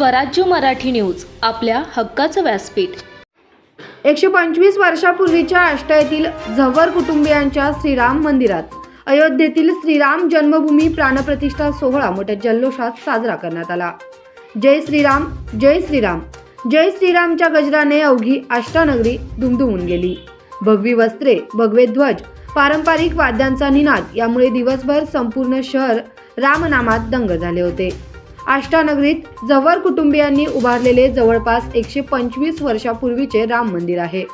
स्वराज्य मराठी न्यूज आपल्या हक्काचं व्यासपीठ. एकशे पंचवीस वर्षापूर्वीच्या आष्टा झव्वर कुटुंबियांच्या श्रीराम मंदिरात अयोध्येतील श्रीराम जन्मभूमी प्राणप्रतिष्ठा सोहळा मोठ्या जल्लोषात साजरा करण्यात आला. जय श्रीराम जय श्रीराम जय श्रीरामच्या गजराने अवघी आष्टानगरी दुमदुमून गेली. भगवी वस्त्रे भगवे ध्वज पारंपरिक वाद्यांचा निनाद यामुळे दिवसभर संपूर्ण शहर रामनामात दंग झाले होते. आष्टानगरीत जव्हर कुटुंबियांनी उभारलेले जवळपास एकशे पंचवीस वर्षापूर्वीचे राम मंदिर आहे.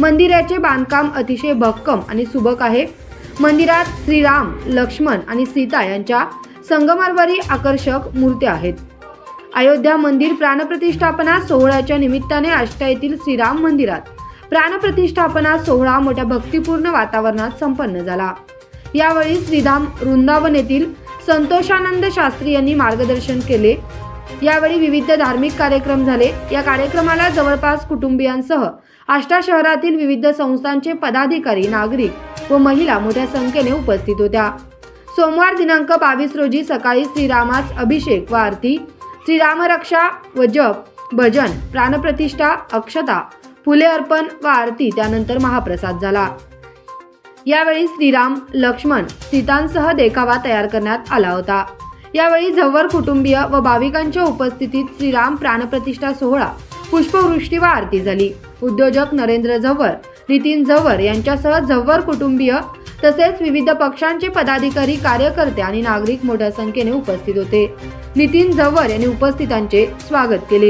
मंदिराचे बांधकाम अतिशय भक्कम आणि सुबक आहे. मंदिरात श्रीराम लक्ष्मण आणि सीता यांच्या संगमरवरी आकर्षक मूर्त्या आहेत. अयोध्या मंदिर प्राणप्रतिष्ठापना सोहळ्याच्या निमित्ताने आष्टा येथील श्रीराम मंदिरात प्राणप्रतिष्ठापना सोहळा मोठ्या भक्तिपूर्ण वातावरणात संपन्न झाला. यावेळी श्रीधाम वृंदावन येथील संतोषानंद शास्त्री यांनी मार्गदर्शन केले. यावेळी विविध धार्मिक कार्यक्रम झाले. या कार्यक्रमाला जवळपास कुटुंबियांसह आष्टा शहरातील विविध संस्थांचे पदाधिकारी नागरिक व महिला मोठ्या संख्येने उपस्थित होत्या. सोमवार दिनांक बावीस रोजी सकाळी श्रीरामास अभिषेक व आरती श्रीरामरक्षा व जप भजन प्राणप्रतिष्ठा अक्षता फुले अर्पण व आरती त्यानंतर महाप्रसाद झाला. यावेळी श्रीराम लक्ष्मण सीतांसह देखावा तयार करण्यात आला होता. यावेळी झव्वर कुटुंबीय व भाविकांच्या उपस्थितीत श्रीराम प्राणप्रतिष्ठा सोहळा पुष्पवृष्टी व आरती झाली. उद्योजक नरेंद्र झव्वर नितीन झव्वर यांच्यासह झव्वर कुटुंबीय तसेच विविध पक्षांचे पदाधिकारी कार्यकर्ते आणि नागरिक मोठ्या संख्येने उपस्थित होते. नितीन झव्वर यांनी उपस्थितांचे स्वागत केले.